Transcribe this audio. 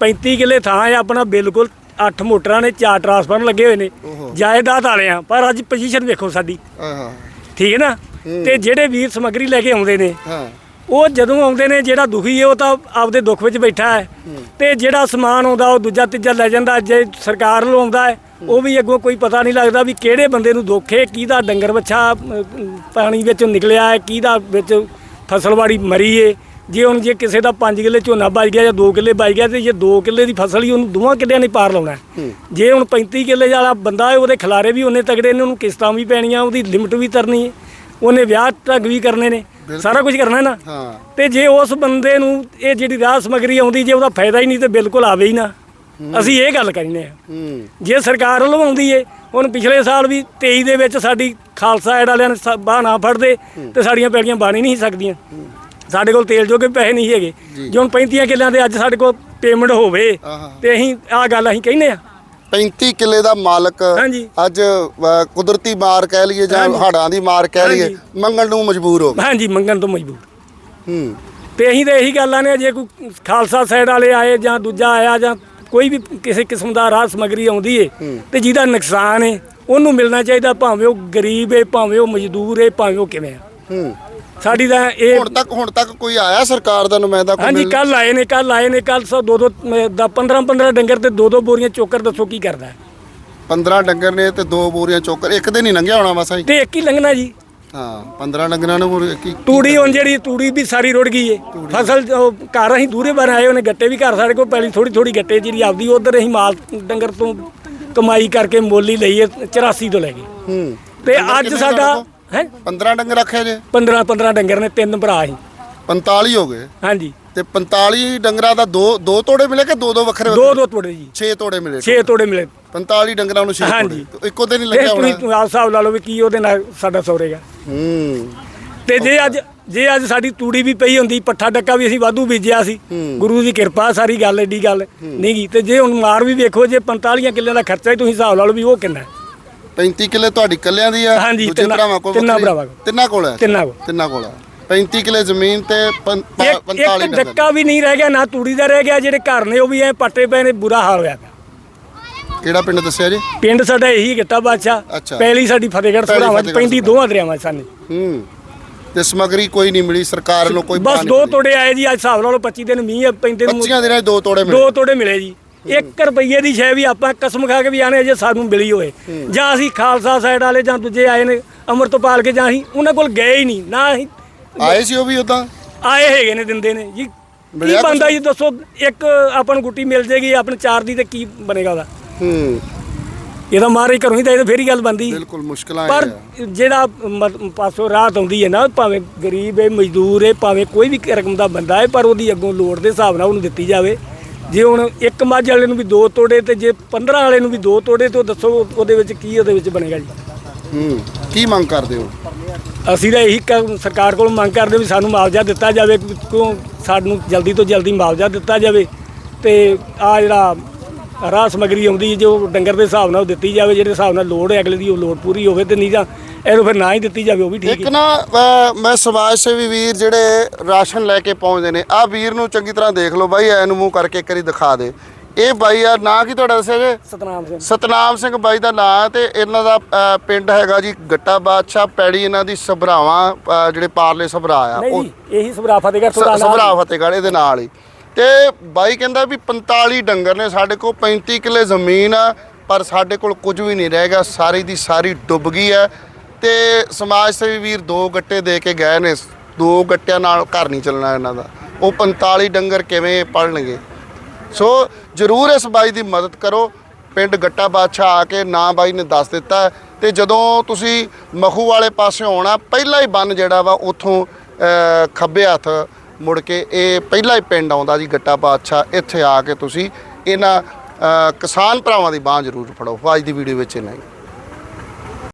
35 ਕਿੱਲੇ ਥਾਂ ਹੈ ਆਪਣਾ ਬਿਲਕੁਲ 8 ਮੋਟਰਾਂ ਨੇ ਚਾਰ ਟਰਾਂਸਫਾਰਮਰ ਲੱਗੇ ਹੋਏ ਨੇ। ਜਾਇਦਾਦ ਵਾਲੇ ਆ ਪਰ ਅੱਜ ਪੋਜੀਸ਼ਨ ਵੇਖੋ ਸਾਡੀ। ਠੀਕ ਹੈ ਨਾ? ਤੇ ਜਿਹੜੇ ਵੀਰ ਸਮੱਗਰੀ ਲੈ ਕੇ ਆਉਂਦੇ ਨੇ ਹਾਂ। ਉਹ ਜਦੋਂ ਆਉਂਦੇ ਨੇ ਜਿਹੜਾ ਦੁਖੀ ਹੈ ਉਹ ਤਾਂ ਆਪਦੇ ਦੁੱਖ ਵਿੱਚ ਬੈਠਾ ਹੈ। ਤੇ ਜਿਹੜਾ ਸਮਾਨ ਆਉਂਦਾ ਉਹ ਦੂਜਾ ਤੀਜਾ ਲੈ ਜਾਂਦਾ ਜੇ ਸਰਕਾਰ ਵੱਲੋਂ ਆਉਂਦਾ ਹੈ ਉਹ ਵੀ ਅੱਗੋਂ ਕੋਈ ਪਤਾ ਨਹੀਂ ਲੱਗਦਾ ਵੀ ਕਿਹੜੇ ਬੰਦੇ ਨੂੰ ਦੁੱਖ ਹੈ ਕਿਹਦਾ ਡੰਗਰ ਅਮ, ਪਾਣੀ ਵਿੱਚੋਂ ਨਿਕਲਿਆ ਹੈ ਕਿਹਦਾ ਵਿੱਚ ਫਸਲਵਾੜੀ ਮਰੀ ਏ ਜੇ ਹੁਣ ਜੇ ਕਿਸੇ ਦਾ 5 ਕਿੱਲੇ ਝੋਨਾ ਬਚ ਗਿਆ ਜਾਂ 2 ਕਿੱਲੇ ਬਚ ਗਿਆ ਤੇ ਜੇ 2 ਕਿੱਲੇ ਦੀ ਫਸਲ ਹੀ ਉਹਨੂੰ ਦੋਵਾਂ ਕਿੱਲਿਆਂ ਨੇ ਪਾਰ ਲਾਉਣਾ। ਜੇ ਹੁਣ 35 ਕਿੱਲੇ ਵਾਲਾ ਬੰਦਾ ਹੈ ਉਹਦੇ ਖਿਲਾਰੇ ਵੀ ਉਹਨੇ ਤਗੜੇ ਨੇ ਉਹਨੂੰ ਕਿਸ਼ਤਾਂ ਵੀ ਪੈਣੀਆਂ ਉਹਦੀ ਲਿਮਟ ਵੀ ਤਰਨੀ ਹੈ। ਉਹਨੇ ਵਿਆਹ ਢੰਗ ਵੀ ਕਰਨੇ ਨੇ ਸਾਰਾ ਕੁਝ ਕਰਨਾ ਹੈ ਨਾ। ਤੇ ਜੇ ਉਸ ਬੰਦੇ ਨੂੰ ਇਹ ਜਿਹੜੀ ਰਾਹ ਸਮਗਰੀ ਆਉਂਦੀ ਜੇ ਉਹਦਾ ਫਾਇਦਾ ਹੀ ਨਹੀਂ ਤੇ ਬਿਲਕੁਲ ਆਵੇ ਹੀ ਨਾ। ਅਸੀਂ ਇਹ ਗੱਲ ਕਰਨੇ ਆ ਹੂੰ। ਜੇ ਸਰਕਾਰ ਵੱਲੋਂ ਆਉਂਦੀ ਏ ਹੁਣ ਪਿਛਲੇ ਸਾਲ ਵੀ 23 ਦੇ ਵਿੱਚ ਸਾਡੀ ਖਾਲਸਾ ਐਡ ਵਾਲਿਆਂ ਨੇ ਸ- ਬਾਂਹ ਨਾ ਫੜਦੇ ਤੇ ਸਾਡੀਆਂ ਪੈੜੀਆਂ ਬਣ ਨਹੀਂ ਸਕਦੀਆਂ। ਸਾਡੇ ਕੋਲ ਤੇਲ ਜੋਗੇ ਪੈਸੇ ਨਹੀਂ ਹੈਗੇ। ਜੇ। ਹੁਣ 35 ਕਿੱਲਿਆਂ ਦੇ ਅੱਜ ਸਾਡੇ ਕੋਲ ਪੇਮੈਂਟ ਹੋਵੇ। ਤੇ ਅਸੀਂ ਆਹ ਗੱਲ ਅਸੀਂ ਕਹਿੰਨੇ ਆ 35 ਕਿੱਲੇ ਦਾ ਮਾਲਕ। ਅੱਜ ਕੁਦਰਤੀ ਮਾਰ ਕਹਿ ਲਈਏ ਜਾਂ। ਹੜਾਂ ਦੀ ਮਾਰ ਕਹਿ ਲਈਏ। ਮੰਗਣ ਨੂੰ ਮਜਬੂਰ ਹੋ ਹਾਂਜੀ ਮੰਗਣ ਤੋਂ ਮਜਬੂਰ। ਹੂੰ। ਤੇ ਅਸੀਂ ਤਾਂ ਇਹੀ ਗੱਲ ਆਨੇ ਜੇ ਕੋਈ ਖਾਲਸਾ ਸਾਈਡ ਵਾਲੇ ਆਏ ਜਾਂ ਦੂਜਾ ਆਇਆ ਜਾਂ ਕੋਈ ਵੀ ਕਿਸੇ ਕਿਸਮ ਦਾ ਰਾਹ ਸਮਗਰੀ ਆਉਂਦੀ ਏ ਤੇ ਜਿਹਦਾ ਨੁਕਸਾਨ ਏ ਉਹਨੂੰ ਮਿਲਣਾ ਚਾਹੀਦਾ ਭਾਵੇਂ ਉਹ ਗਰੀਬ ਏ ਭਾਵੇਂ ਉਹ ਮਜ਼ਦੂਰ ਏ ਭਾਵੇਂ ਉਹ ਕਿਵੇਂ ਆ। ਹੂੰ। ਸਾਡੀ ਤਾਂ ਇਹ ਹੁਣ ਤੱਕ ਹੁਣ ਤੱਕ ਕੋਈ ਆਇਆ ਸਰਕਾਰ ਦਾ ਨੁਮਾਇੰਦਾ ਕੋਈ? ਹਾਂਜੀ ਮਿਲਣ? ਕੱਲ ਆਏ ਨੇ ਕੱਲ ਆਏ ਨੇ ਕੱਲ ਸੌ ਦੋ ਦੋ ਦਾ 15 15 ਡੰਗਰ ਤੇ ਦੋ ਦੋ ਬੋਰੀਆਂ ਚੋਕਰ ਦੱਸੋ ਕੀ ਕਰਦਾ ਹੈ? 15 ਡੰਗਰ ਨੇ ਤੇ ਦੋ ਬੋਰੀਆਂ ਚੋਕਰ ਇੱਕ ਦਿਨ ਹੀ ਲੰਘਿਆ ਹੋਣਾ ਮਸਾਂ ਹੀ ਤੇ ਇੱਕ ਹੀ ਲੰਘਣਾ ਜੀ। ਹਾਂ 15 ਡੰਗਰਾਂ ਨੂੰ ਹੋਰ ਕੀ ਤੂੜੀ ਹੁਣ ਜਿਹੜੀ ਤੂੜੀ ਵੀ ਸਾਰੀ ਰੁੜ ਗਈ ਏ। ਫਸਲ ਉਹ ਘਰ ਅਸੀਂ ਦੂਰੇ ਬਾਰ ਆਏ ਉਹਨੇ ਗੱਟੇ ਵੀ ਘਰ ਸਾਡੇ ਕੋਲ ਪਹਿਲੀ ਥੋੜੀ ਥੋੜੀ ਗੱਟੇ ਜਿਹੜੀ ਆਪਦੀ ਉਧਰ ਅਸੀਂ ਮਾਲ ਡੰਗਰ ਤੋਂ ਕਮਾਈ ਕਰਕੇ ਮੋਲੀ ਲਈ ਏ 84 ਤੋਂ ਲੈ ਕੇ। ਹੂੰ। ਤੇ ਅੱਜ ਸਾਡਾ ਹੈ? ਕੋਲ? 15 ਡੰਗਰ ਰੱਖੇ ਜੇ। 15 15 ਡੰਗਰ ਨੇ ਤਿੰਨ ਭਰਾ ਸੀ। 45 ਹੋ ਗਏ। ਹਾਂਜੀ। ਤੇ 45 ਡੰਗਰਾਂ ਦਾ ਦੋ ਦੋ ਤੋੜੇ ਮਿਲੇ ਕਿ ਦੋ ਦੋ ਵੱਖਰੇ ਦੋ ਦੋ ਤੋੜੇ ਜੀ। 6 ਤੋੜੇ ਮਿਲੇ 6 ਤੋੜੇ ਮਿਲੇ। 45 ਡੰਗਰਾਂ ਨੂੰ 6 ਹਾਂਜੀ। ਇੱਕੋ ਦਿਨ ਹੀ ਲੱਗਿਆ ਤੁਸੀਂ ਹੋਣਾ। ਆਪ ਹਿਸਾਬ ਲਾ ਲਓ ਵੀ ਕੀ ਉਹਦੇ ਨਾਲ ਸਾਡਾ ਸੌਰੇਗਾ ਹੂੰ। ਤੇ ਜੇ ਅੱਜ ਜੇ ਅੱਜ ਸਾਡੀ ਤੂੜੀ ਵੀ ਪਈ ਹੁੰਦੀ ਪੱਠਾ ਡੱਕਾ ਵੀ ਅਸੀਂ ਵਾਧੂ ਬੀਜਿਆ ਸੀ। ਗੁਰੂ ਦੀ ਕਿਰਪਾ ਸਾਰੀ ਗੱਲ ਏਡੀ ਗੱਲ ਨਹੀਂ ਗੀ। ਤੇ ਜੇ ਹੁਣ ਮਾਰ ਵੀ ਵੇਖੋ ਜੇ 45 ਕਿੱਲਿਆਂ ਦਾ ਖਰਚਾ ਹੀ ਤੁਸੀਂ ਹਿਸਾਬ ਲਾ ਲਓ ਵੀ ਉਹ ਕਿੰਨਾ ਹੈ। 35 ਕਿੱਲੇ ਤੁਹਾਡੀ ਕੱਲਿਆਂ ਦੀ ਆ? ਹਾਂਜੀ, ਤਿੰਨਾਂ- ਭਰਾਵਾਂ ਕੋਲ ਤਿੰਨਾਂ ਵੱਖਰੀ? ਭਰਾਵਾਂ ਕੋਲ। ਤਿੰਨਾਂ ਕੋਲ ਹੈ? ਤਿੰਨਾਂ ਕੋਲ। ਤਿੰਨਾਂ ਕੋਲ ਹੈ। 35 ਕਿੱਲੇ ਜ਼ਮੀਨ ਤੇ ਪੰ- ਪ- ਇੱਕ 45 ਇੱਕ ਡੰਗਰ ਡੱਕਾ ਵੀ ਨਹੀਂ ਰਹਿ ਗਿਆ ਨਾ ਤੂੜੀ ਦਾ ਰਹਿ ਗਿਆ ਜਿਹੜੇ ਘਰ ਨੇ ਉਹ ਵੀ ਐ ਪੱਟੇ ਪਏ ਨੇ ਬੁਰਾ ਹਾਲ ਹੋਇਆ ਪਿਆ। ਕਿਹੜਾ ਪਿੰਡ ਦੱਸਿਆ ਜੀ? ਪਿੰਡ ਸਾਡਾ ਇਹੀ ਗਿੱਟਾ ਬਾਦਸ਼ਾਹ। ਅੱਛਾ। ਪਹਿਲੀ ਸਾਡੀ ਫਤਿਹਗੜ੍ਹ ਪਹਿਲੀ ਚ ਫਤਿਹਗੜ੍ਹ ਪੈਂਦੀ ਦੋਵਾਂ ਦਰਿਆਵਾਂ 'ਚ ਸਾਨੂੰ। ਹੂੰ। ਤੇ ਸਮਗਰੀ ਕੋਈ ਨਹੀਂ ਮਿਲੀ ਸਰਕਾਰ ਵੱਲੋਂ ਕੋਈ ਬਸ ਦੋ ਤੋੜੇ ਆਏ ਜੀ ਅੱਜ ਹਿਸਾਬ ਲਾ ਲਓ 25 ਦਿਨ ਮੀਂਹ ਆ, ਪੈਂਦੇ ਨੂੰ 25 ਦਿਨਾਂ 'ਚ ਦੋ ਤੋੜੇ ਮਿਲੇ। ਦੋ ਤੋੜੇ ਮਿਲੇ ਜੀ। 1 ਰੁਪਈਏ ਦੀ ਸ਼ੈ ਵੀ ਆਪਾਂ ਕਸਮ ਖਾ ਕੇ ਵੀ ਆਨੇ ਜੇ ਸਾਨੂੰ ਮਿਲੀ ਹੋਏ। ਜਾਂ ਅਸੀਂ ਖਾਲਸਾ ਸਾਈਡ ਵਾਲੇ ਜਾਂ ਦੂਜੇ ਆਏ ਨੇ ਅੰਮ੍ਰਿਤਪਾਲ ਕੇ ਜਾਂ ਅਸੀਂ ਉਹਨਾਂ ਕੋਲ ਗਏ ਹੀ ਨਹੀਂ ਨਾ ਅਸੀਂ ਆਏ ਸੀ ਉਹ ਵੀ ਉਦਾਂ ਆਏ ਹੈਗੇ ਨੇ ਦਿੰਦੇ ਨੇ ਜੀ। ਕੀ? ਬੰਦਾ ਜੀ ਦੱਸੋ ਇੱਕ ਆਪਾਂ ਨੂੰ ਗੁੱਟੀ ਮਿਲ ਜੇਗੀ ਆਪਣੇ ਚਾਰ ਦੀ ਤੇ ਕੀ ਬਣੇਗਾ ਉਹਦਾ? ਹੂੰ। ਇਹਦਾ ਮਾਰੇ ਘਰੋਂ ਹੀ ਤਾਂ ਇਹ ਫੇਰ ਗੱਲ ਬੰਦੀ ਬਿਲਕੁਲ ਮੁਸ਼ਕਲਾਂ ਪਰ ਜਿਹੜਾ ਪਾਸੋਂ ਰਾਹਤ ਆਉਂਦੀ ਹੈ ਨਾ ਭਾਵੇਂ ਗਰੀਬ ਹੈ ਮਜ਼ਦੂਰ ਹੈ ਭਾਵੇਂ ਕੋਈ ਵੀ ਰਕਮ ਦਾ ਬੰਦਾ ਹੈ ਪਰ ਉਹਦੀ ਅੱਗੋਂ ਲੋੜ ਦੇ ਹਿਸਾਬ ਨਾਲ ਉਹਨੂੰ ਦਿੱਤੀ ਜਾਵੇ। ਜੇ ਹੁਣ ਇੱਕ ਮੱਝ ਵਾਲੇ ਨੂੰ ਵੀ ਦੋ ਤੋੜੇ ਤੇ ਜੇ 15 ਵਾਲੇ ਨੂੰ ਵੀ ਦੋ ਤੋੜੇ ਤੇ ਉਹ ਦੱਸੋ ਉਹਦੇ ਵਿੱਚ ਕੀ ਉਹਦੇ ਵਿੱਚ ਬਣੇਗਾ ਜੀ? ਹੂੰ ਕੀ ਮੰਗ ਕਰਦੇ ਹੋ? ਅਸੀਂ ਤਾਂ ਇਹੀ ਕ- ਸਰਕਾਰ ਕੋਲ ਮੰਗ ਕਰਦੇ ਵੀ ਸਾਨੂੰ ਮੁਆਵਜ਼ਾ ਦਿੱਤਾ ਜਾਵੇ ਕਿਉਂ ਸਾਨੂੰ ਜਲਦੀ ਤੋਂ ਜਲਦੀ ਮੁਆਵਜ਼ਾ ਦਿੱਤਾ ਜਾਵੇ ਤੇ ਆ ਜਿਹੜਾ ਰਾਹ ਸਮਗਰੀ ਆਉਂਦੀ ਜੋ ਡੰਗਰ ਦੇ ਹਿਸਾਬ ਨਾਲ ਦਿੱਤੀ ਜਾਵੇ ਜਿਹੜੇ ਹਿਸਾਬ ਨਾਲ ਲੋੜ ਹੈ ਅਗਲੇ ਦੀ ਉਹ ਲੋੜ ਪੂਰੀ ਹੋਵੇ ਤੇ ਨਹੀਂ ਤਾਂ ਇਹਨੂੰ ਫਿਰ ਨਾ ਹੀ ਦਿੱਤੀ ਜਾਵੇ ਉਹ ਵੀ ਠੀਕ ਇੱਕ ਹੈ ਨਾ ਅ, ਮੈਂ ਸਮਾਜ ਸੇਵੀ ਵੀਰ ਜਿਹੜੇ ਰਾਸ਼ਨ ਲੈ ਕੇ ਪਹੁੰਚਦੇ ਨੇ ਆ ਵੀਰ ਨੂੰ ਚੰਗੀ ਤਰ੍ਹਾਂ ਦੇਖ ਲਓ ਬਾਈ ਐ ਨੂੰ ਮੂੰਹ ਕਰਕੇ ਇੱਕ ਵਾਰੀ ਦਿਖਾ ਦੇ। ਇਹ ਬਾਈ ਆ ਨਾਂ ਕੀ ਤੁਹਾਡਾ ਦੱਸਿਆ ਜੇ? ਸਤਨਾਮ ਸਿੰਘ। ਸਤਨਾਮ ਸਿੰਘ ਬਾਈ ਦਾ ਨਾਂ ਹੈ ਤੇ ਇਹਨਾਂ ਦਾ ਅ, ਪਿੰਡ ਹੈਗਾ ਜੀ ਗੱਟਾ ਬਾਦਸ਼ਾਹ ਪੈੜੀ ਇਹਨਾਂ ਦੀ ਸਭਰਾਵਾਂ ਅ, ਜਿਹੜੇ ਪਾਰਲੇ ਸਭਰਾ ਆ ਨਹੀਂ ਉਹ ਜੀ ਇਹੀ ਸਭਰਾ ਫਤਿਹਗੜ੍ਹ ਤੋਂ ਸਭਰਾ ਫਤਿਹਗੜ੍ਹ ਇਹਦੇ ਨਾਲ ਹੀ। ਤੇ ਬਾਈ ਕਹਿੰਦਾ ਵੀ 45 ਡੰਗਰ ਨੇ ਸਾਡੇ ਕੋਲ 35 ਕਿੱਲੇ ਜ਼ਮੀਨ ਆ, ਪਰ ਸਾਡੇ ਕੋਲ ਕੁਝ ਵੀ ਨਹੀਂ ਰਹਿ ਗਿਆ, ਸਾਰੀ ਦੀ ਸਾਰੀ ਡੁੱਬ ਗਈ ਹੈ। ਤੇ ਸਮਾਜ ਸੇਵੀ ਵੀਰ ਦੋ ਗੱਟੇ ਦੇ ਕੇ ਗਏ ਨੇ, ਦੋ ਗੱਟਿਆਂ ਨਾਲ ਘਰ ਨਹੀਂ ਚੱਲਣਾ ਇਹਨਾਂ ਦਾ। ਉਹ 45 ਡੰਗਰ ਕਿਵੇਂ ਪੜਨਗੇ ਸੋ ਜਰੂਰ ਇਸ ਬਾਈ ਦੀ ਮਦਦ ਕਰੋ। ਪਿੰਡ ਗੱਟਾ ਬਾਦਸ਼ਾਹ ਆ ਕੇ ਨਾਂ ਬਾਈ ਨੇ ਦੱਸ ਦਿੱਤਾ ਹੈ ਤੇ ਜਦੋਂ ਤੁਸੀਂ ਮਖੂ ਵਾਲੇ ਪਾਸੇ ਆਉਣਾ, ਪਹਿਲਾ ਹੀ ਬੰਨ ਜਿਹੜਾ ਵਾ ਉੱਥੋਂ ਖੱਬੇ ਹੱਥ ਮੁੜ ਕੇ ਇਹ ਪਹਿਲਾ ਹੀ ਪਿੰਡ ਆਉਂਦਾ ਜੀ ਗੱਟਾ ਬਾਦਸ਼ਾਹ, ਇੱਥੇ ਆ ਕੇ ਤੁਸੀਂ ਇਹਨਾਂ ਕਿਸਾਨ ਭਰਾਵਾਂ ਦੀ ਬਾਹ ਜ਼ਰੂਰ ਫੜੋ। ਅੱਜ ਦੀ ਵੀਡੀਓ ਵਿੱਚ ਇੰਨਾ ਹੀ।